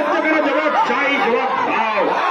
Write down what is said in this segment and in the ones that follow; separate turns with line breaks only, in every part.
প্রশ্ন কেন জবাব চাই জবাব দাও।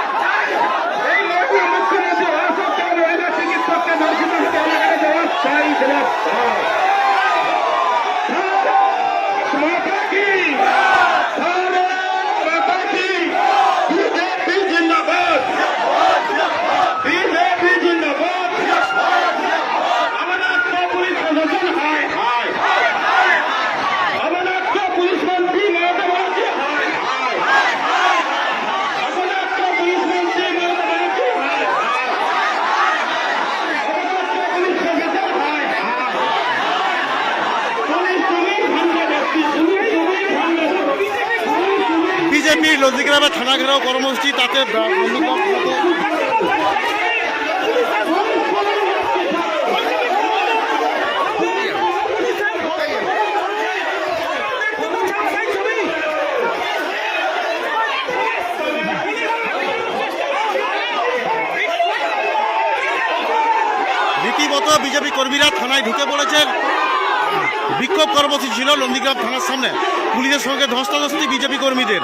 যেমনি লজিগ্রামে থানা ঘেরাও কর্মসূচি তাতে রীতিমতো বিজেপি কর্মীরা থানায় ঢুকে পড়েছেন। বিক্ষোভ কর্মসূচি ছিল নন্দীগ্রাম থানার সামনে। পুলিশের সঙ্গে ধস্তাধস্তি বিজেপি কর্মীদের।